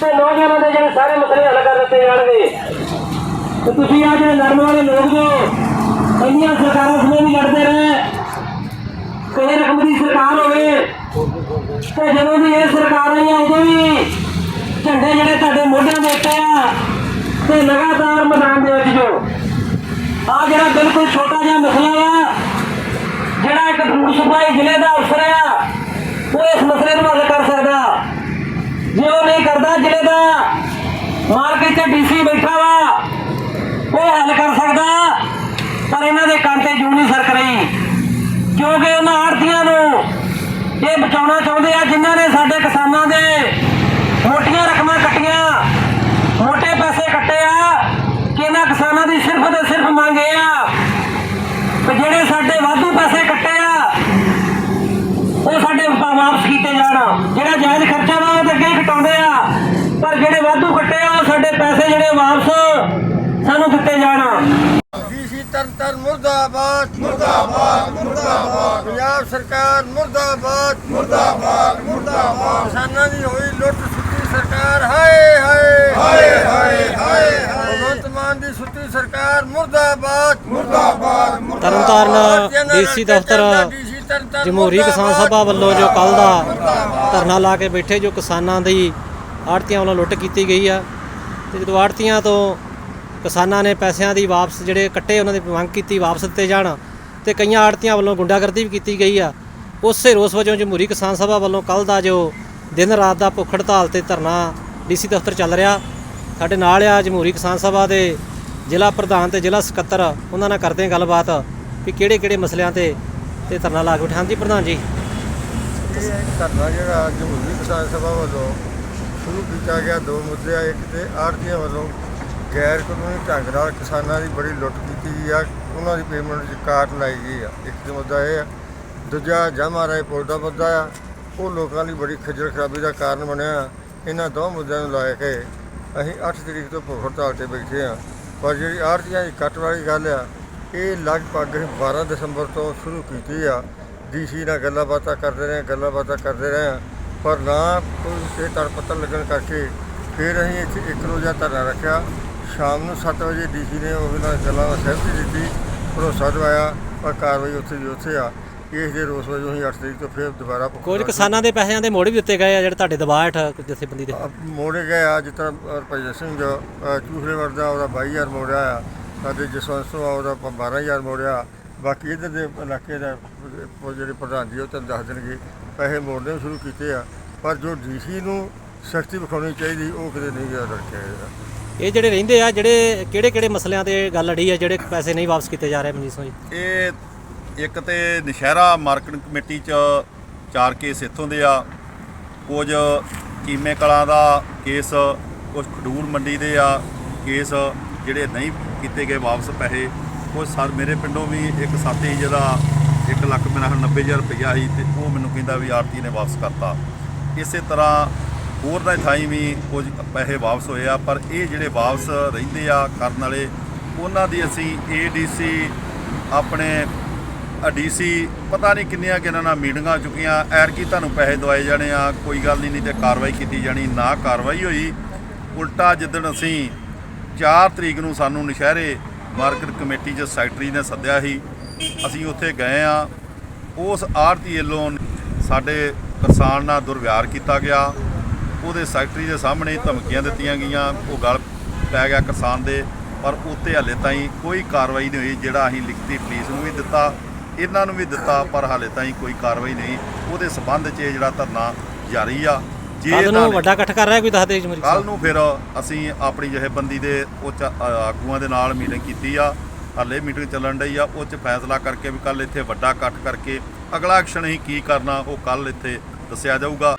ਤੇ ਨੌਜਵਾਨਾਂ ਦੇ ਜਿਹੜੇ ਸਾਰੇ ਮਸਲੇ ਹੱਲ ਕਰ ਦਿੱਤੇ ਜਾਣਗੇ। ਤੇ ਤੁਸੀਂ ਆ ਜਿਹੜੇ ਲੜਨ ਵਾਲੇ ਲੋਕ ਜੋ, ਇੰਨੀਆਂ ਸਰਕਾਰਾਂ ਸਮੇਂ ਵੀ ਲੜਦੇ ਰਹੇ ਕੋਈ ਰਕਮ ਦੀ ਸਰਕਾਰ ਹੋਵੇ, ਤੇ ਜਦੋਂ ਵੀ ਇਹ ਸਰਕਾਰ ਆਈ ਉਦੋਂ ਵੀ ਝੰਡੇ ਜਿਹੜੇ ਤੁਹਾਡੇ ਮੋਢਿਆਂ ਦੇ ਉੱਤੇ ਆ, ਤੇ ਲਗਾਤਾਰ ਮੈਦਾਨ ਦੇ ਵਿੱਚ ਜੋ, ਆ ਜਿਹੜਾ ਬਿਲਕੁਲ ਛੋਟਾ ਜਿਹਾ ਮਸਲਾ ਵਾ, ਜਿਹੜਾ ਇੱਕ ਫੂਡ ਸਪਲਾਈ ਜ਼ਿਲ੍ਹੇ ਦਾ ਅਫਸਰ ਆ, ਉਹ ਇਸ ਮਸਲੇ ਨੂੰ ਹੱਲ ਕਰ ਸਕਦਾ। ਜ਼ਿਲ੍ਹੇ ਦਾ ਮਾਲਕ ਇੱਥੇ ਡੀਸੀ ਬੈਠਾ ਵਾ। ਉਹ ਹੱਲ ਕਰ ਸਕਦਾ, ਪਰ ਇਹਨਾਂ ਦੇ ਕੰਨ ਤੇ ਜੂੰ ਨਹੀਂ ਸਰਕ ਰਹੀ ਕਿਉਂਕਿ ਉਹਨਾਂ ਆੜਤੀਆਂ ਨੂੰ ਇਹ ਬਚਾਉਣਾ ਚਾਹੁੰਦੇ ਆ, ਜਿਨ੍ਹਾਂ ਨੇ ਸਾਡੇ ਕਿਸਾਨਾਂ ਦੇ ਮੋਟੀਆਂ ਰਕਮਾਂ ਕੱਟੀਆਂ ਮੋਟੇ ਪੈਸੇ ਕੱਟੇ ਆ ਕਿ ਇਹਨਾਂ ਕਿਸਾਨਾਂ ਦੀ ਸਿਰਫ ਤੇ ਸਿਰਫ ਮੰਗ ਇਹ ਆ ਕਿ ਜਿਹੜੇ ਸਾਡੇ ਵਾਧੂ ਪੈਸੇ ਕੱਟੇ ਆ ਉਹ ਸਾਡੇ ਵਾ- ਵਾਪਸ ਕੀਤੇ ਜਾਣ ਜਿਹੜਾ ਜਾਇਜ਼ ਖਰਚਾ ਵਾ ਉਹ ਤਾਂ ਅੱਗੇ ਹੀ ਘਟਾਉਂਦੇ ਆ ਪਰ ਜਿਹੜੇ ਵਾਧੂ ਕੱਟੇ ਆ ਉਹ ਸਾਡੇ ਪੈਸੇ ਜਿਹੜੇ ਵਾਪਸ ਸਾਨੂੰ ਦਿੱਤੇ ਜਾਣ ਤਰਨਤਰ ਮੁਰਦਾਬਾਦ। ਮੁਰਦਾਬਾਦ ਮੁਰਦਾਬਾਦ। ਪੰਜਾਬ ਸਰਕਾਰ ਮੁਰਦਾਬਾਦ। ਮੁਰਦਾਬਾਦ ਮੁਰਦਾਬਾਦ। ਕਿਸਾਨਾਂ ਦੀ ਹੋਈ ਲੁੱਟ ਸੁੱਟੀ ਸਰਕਾਰ ਹਾਏ ਹਾਏ। ਹਾਏ ਹਾਏ ਹਾਏ। ਭਗਵੰਤ ਮਾਨ ਦੀ ਸੁੱਟੀ ਸਰਕਾਰ ਮੁਰਦਾਬਾਦ। ਮੁਰਦਾਬਾਦ ਤਰਨਤਾਰਨ ਡੀਸੀ ਦਫ਼ਤਰ ਜਮਹੂਰੀ ਕਿਸਾਨ ਸਭਾ ਵੱਲੋਂ ਜੋ ਕੱਲ ਦਾ ਧਰਨਾ ਲਾ ਕੇ ਬੈਠੇ ਜੋ ਕਿਸਾਨਾਂ ਦੀ ਆੜਤੀਆਂ ਵੱਲੋਂ ਲੁੱਟ ਕੀਤੀ ਗਈ ਆ। ਤੇ ਜਦੋਂ ਆੜਤੀਆਂ ਤੋਂ ਕਿਸਾਨਾਂ ਨੇ ਪੈਸਿਆਂ ਦੀ ਵਾਪਸ ਜਿਹੜੇ ਕੱਟੇ ਉਹਨਾਂ ਦੀ ਮੰਗ ਕੀਤੀ ਵਾਪਸ ਦਿੱਤੇ ਜਾਣ ਤੇ ਕਈਆਂ ਆੜਤੀਆਂ ਵੱਲੋਂ ਗੁੰਡਾਗਰਦੀ ਵੀ ਕੀਤੀ ਗਈ ਆ। ਉਸੇ ਰੋਸ ਵਜੋਂ ਜਮਹੂਰੀ ਕਿਸਾਨ ਸਭਾ ਵੱਲੋਂ ਕੱਲ ਦਾ ਜੋ ਦਿਨ ਰਾਤ ਦਾ ਭੁੱਖ ਹੜਤਾਲ ਤੇ ਧਰਨਾ ਡੀਸੀ ਦਫ਼ਤਰ ਚੱਲ ਰਿਹਾ, ਸਾਡੇ ਨਾਲ ਆ ਜਮਹੂਰੀ ਕਿਸਾਨ ਸਭਾ ਦੇ ਜ਼ਿਲ੍ਹਾ ਪ੍ਰਧਾਨ ਤੇ ਜ਼ਿਲ੍ਹਾ ਸਕੱਤਰ, ਉਹਨਾਂ ਨਾਲ ਕਰਦੇ ਹਾਂ ਗੱਲਬਾਤ ਵੀ ਕਿਹੜੇ ਕਿਹੜੇ ਮਸਲਿਆਂ ਤੇ ਤੇ ਧਰਨਾ ਲਾ ਕੇ ਬੈਠੇ ਜੀ ਪ੍ਰਧਾਨ ਜੀ। ਧਰਨਾ ਜਿਹੜਾ ਜਮਹੂਰੀ ਕਿਸਾਨ ਸਭਾ ਵੱਲੋਂ ਸ਼ੁਰੂ ਕੀਤਾ ਗਿਆ, ਦੋ ਮੁੱਦੇ ਆ, ਇੱਕ ਤੇ ਆੜਤੀਆਂ ਵੱਲੋਂ ਗੈਰ ਕਾਨੂੰਨੀ ਢੰਗ ਨਾਲ ਕਿਸਾਨਾਂ ਦੀ ਬੜੀ ਲੁੱਟ ਕੀਤੀ ਗਈ ਆ, ਉਹਨਾਂ ਦੀ ਪੇਮੈਂਟ 'ਚ ਕਾਟ ਲਾਈ ਗਈ ਆ। ਇੱਕ ਤੇ ਮੁੱਦਾ ਇਹ ਆ, ਦੂਜਾ ਜਮਾ ਰਾਏ ਪੁਲ ਦਾ ਮੁੱਦਾ ਆ, ਉਹ ਲੋਕਾਂ ਲਈ ਬੜੀ ਖੱਜਲ ਖਰਾਬੀ ਦਾ ਕਾਰਨ ਬਣਿਆ ਇਹਨਾਂ ਦੋ ਮੁੱਦਿਆਂ ਨੂੰ ਲੈ ਕੇ ਅਸੀਂ 8 ਤਰੀਕ ਤੋਂ ਭੁੱਖ ਹੜਤਾਲ ਤੇ ਬੈਠੇ ਆ। ਪਰ ਜਿਹੜੀ ਆੜਤੀਆਂ ਦੀ ਕੱਟ ਵਾਲੀ ਗੱਲ ਆ, ਇਹ ਲਗਭਗ ਅਸੀਂ 12 ਦਸੰਬਰ ਤੋਂ ਸ਼ੁਰੂ ਕੀਤੀ ਆ। ਡੀਸੀ ਨਾਲ ਗੱਲਾਂ ਬਾਤਾਂ ਕਰਦੇ ਰਹੇ, ਗੱਲਾਂ ਬਾਤਾਂ ਕਰਦੇ ਰਹੇ ਪਰ ਨਾ ਕੋਈ ਤੇ ਤੜਪੱਤਰ ਲੱਗਣ ਕਰਕੇ ਫਿਰ ਅਸੀਂ ਇੱਥੇ ਇੱਕ ਰੋਜ਼ਾ ਧਰਨਾ ਰੱਖਿਆ। ਸ਼ਾਮ ਨੂੰ 7 ਵਜੇ ਡੀਸੀ ਨੇ ਉਹ ਨਾਲ ਗੱਲਾਂ ਦਾ ਸਹਿਮਤੀ ਦਿੱਤੀ ਭਰੋਸਾ ਦਵਾਇਆ ਪਰ ਕਾਰਵਾਈ ਉੱਥੇ ਦੀ ਉੱਥੇ ਆ। ਇਸ ਦੇ ਰੋਸ ਵਜੋਂ ਅਸੀਂ 8 ਤਰੀਕ ਤੋਂ ਫਿਰ ਦੁਬਾਰਾ ਕੁਝ ਕਿਸਾਨਾਂ ਦੇ ਪੈਸਿਆਂ ਦੇ ਮੋੜ ਵੀ ਦਿੱਤੇ ਗਏ ਆ ਜਿਹੜੇ ਤੁਹਾਡੇ ਦਬਾਅ ਹੇਠ ਜਥੇਬੰਦੀ ਦੇ? ਮੋੜੇ ਗਏ ਆ ਜਿਸ ਤਰ੍ਹਾਂ ਰਪਾਈ ਸਿੰਘ ਜੋ ਅ, ਚੂਹਲੇ ਵਰਦਾ ਉਹਦਾ 22000 ਮੋੜਿਆ ਆ ਸਾਡੇ ਜਸਵੰਤ ਸਿੰਘ ਆ ਉਹਦਾ ਪ- 12000 ਮੋੜਿਆ। ਬਾਕੀ ਇਧਰ ਦੇ ਇਲਾਕੇ ਦਾ ਜਿਹੜੇ ਪ੍ਰਧਾਨ ਜੀ ਉਹ ਤੁਹਾਨੂੰ ਦੱਸ ਦੇਣਗੇ ਪੈਸੇ ਮੋੜਨੇ ਸ਼ੁਰੂ ਕੀਤੇ ਆ। ਪਰ ਜੋ ਡੀਸੀ ਨੂੰ ਸਖਤੀ ਵਿਖਾਉਣੀ ਚਾਹੀਦੀ ਉਹ ਕਿਤੇ ਨਹੀਂ ਗਿਆ ਰੱਖਿਆ ਇਹ ਜਿਹੜੇ ਰਹਿੰਦੇ ਆ, ਜਿਹੜੇ ਕਿਹੜੇ ਕਿਹੜੇ ਮਸਲਿਆਂ ਤੇ ਗੱਲ ਅੜੀ ਆ, ਜਿਹੜੇ ਪੈਸੇ ਨਹੀਂ ਵਾਪਸ ਕੀਤੇ ਜਾ ਰਹੇ ਮਨੀਸ਼ ਜੀ? ਇਹ ਇੱਕ ਤੇ ਨਸ਼ਹਿਰਾ ਮਾਰਕੀਟ ਕਮੇਟੀ ਚ ਚਾਰ ਕੇਸ ਇੱਥੋਂ ਦੇ ਆ। ਕੁਝ ਕੀਮੇ ਕਲਾਂ ਦਾ ਕੇਸ, ਕੁਝ ਖਡੂਰ ਮੰਡੀ ਦੇ ਆ ਕੇਸ, ਜਿਹੜੇ ਨਹੀਂ ਕੀਤੇ ਗਏ ਵਾਪਸ ਪੈਸੇ। ਉਹ ਸਰ ਮੇਰੇ ਪਿੰਡੋਂ ਵੀ ਇੱਕ ਸਾਥੀ ਜਿਹਦਾ 1 ਲੱਖ ਮੇਰਾ ਖਿਆਲ 90000 ਰੁਪਇਆ ਸੀ ਤੇ ਉਹ ਮੈਨੂੰ ਕਹਿੰਦਾ ਵੀ ਆਰਤੀ ਨੇ ਵਾਪਸ ਕਰਤਾ। ਇਸੇ ਤਰ੍ਹਾਂ ਹੋਰ ਦਾ ਥਾਈ ਵੀ ਕੁਝ ਪੈਸੇ ਵਾਪਸ ਹੋਏ ਆ, ਪਰ ਇਹ ਜਿਹੜੇ ਵਾਪਸ ਰਹਿੰਦੇ ਆ ਕਰਨ ਵਾਲੇ, ਉਹਨਾਂ ਦੀ ਅਸੀਂ ਏਡੀਸੀ ਆਪਣੇ ਡੀਸੀ ਪਤਾ ਨਹੀਂ ਕਿੰਨੀਆਂ ਕਿੰਨਾਂ ਨਾਲ ਮੀਟਿੰਗਾਂ ਚੁੱਕੀਆਂ ਐਰ ਕੀ ਤੁਹਾਨੂੰ ਪੈਸੇ ਦਵਾਏ ਜਾਣੇ ਆ, ਕੋਈ ਗੱਲ ਨਹੀਂ ਨਹੀਂ ਤੇ ਕਾਰਵਾਈ ਕੀਤੀ ਜਾਣੀ, ਨਾ ਕਾਰਵਾਈ ਹੋਈ। ਉਲਟਾ ਜਿੱਦਣ ਅਸੀਂ 4 ਤਰੀਕ ਨੂੰ ਸਾਨੂੰ ਨਸ਼ਹਿਰੇ ਮਾਰਕੀਟ ਕਮੇਟੀ 'ਚ ਸੈਕਟਰੀ ਨੇ ਸੱਦਿਆ ਸੀ, ਅਸੀਂ ਉੱਥੇ ਗਏ ਆ। ਉਸ ਆਰਤੀ ਵੱਲੋਂ ਸਾਡੇ ਕਿਸਾਨ ਨਾਲ ਦੁਰਵਿਹਾਰ ਕੀਤਾ ਗਿਆ। ਉਹਦੇ ਸੈਕਟਰੀ ਦੇ ਸਾਹਮਣੇ ਧਮਕੀਆਂ ਦਿੱਤੀਆਂ ਗਈਆਂ ਉਹ ਗੱਲ ਪੈ ਗਿਆ ਕਿਸਾਨ ਦੇ ਪਰ ਉੱਤੇ ਹਾਲੇ ਤਾਈਂ ਕੋਈ ਕਾਰਵਾਈ ਨਹੀਂ ਹੋਈ ਜਿਹੜਾ ਅਸੀਂ ਲਿਖਤੀ ਪੁਲਿਸ ਨੂੰ ਵੀ ਦਿੱਤਾ ਇਹਨਾਂ ਨੂੰ ਵੀ ਦਿੱਤਾ ਪਰ ਹਾਲੇ ਤਾਈਂ ਕੋਈ ਕਾਰਵਾਈ ਨਹੀਂ। ਉਹਦੇ ਸਬੰਧ 'ਚ ਇਹ ਜਿਹੜਾ ਧਰਨਾ ਜਾਰੀ ਆ ਜੇ ਕੱਲ ਇਹਨਾਂ ਨੂੰ ਵੱਡਾ ਇਕੱਠ ਕਰ ਰਿਹਾ ਕੋਈ ਦੱਸ ਦੇ ਜਮਹੂਰੀ ਕੱਲ ਨੂੰ ਫਿਰ ਅਸੀਂ ਆਪਣੀ ਜਥੇਬੰਦੀ ਦੇ ਉੱਚ ਆਗੂਆਂ ਦੇ ਨਾਲ ਮੀਟਿੰਗ ਕੀਤੀ ਆ ਹਾਲੇ ਮੀਟਿੰਗ ਚੱਲਣ ਡਈ ਆ ਉਹ 'ਚ ਫੈਸਲਾ ਕਰਕੇ ਵੀ ਕੱਲ ਇੱਥੇ ਵੱਡਾ ਇਕੱਠ ਕਰਕੇ ਅਗਲਾ ਐਕਸ਼ਨ ਅਸੀਂ ਕੀ ਕਰਨਾ ਉਹ ਕੱਲ ਇੱਥੇ ਦੱਸਿਆ ਜਾਊਗਾ।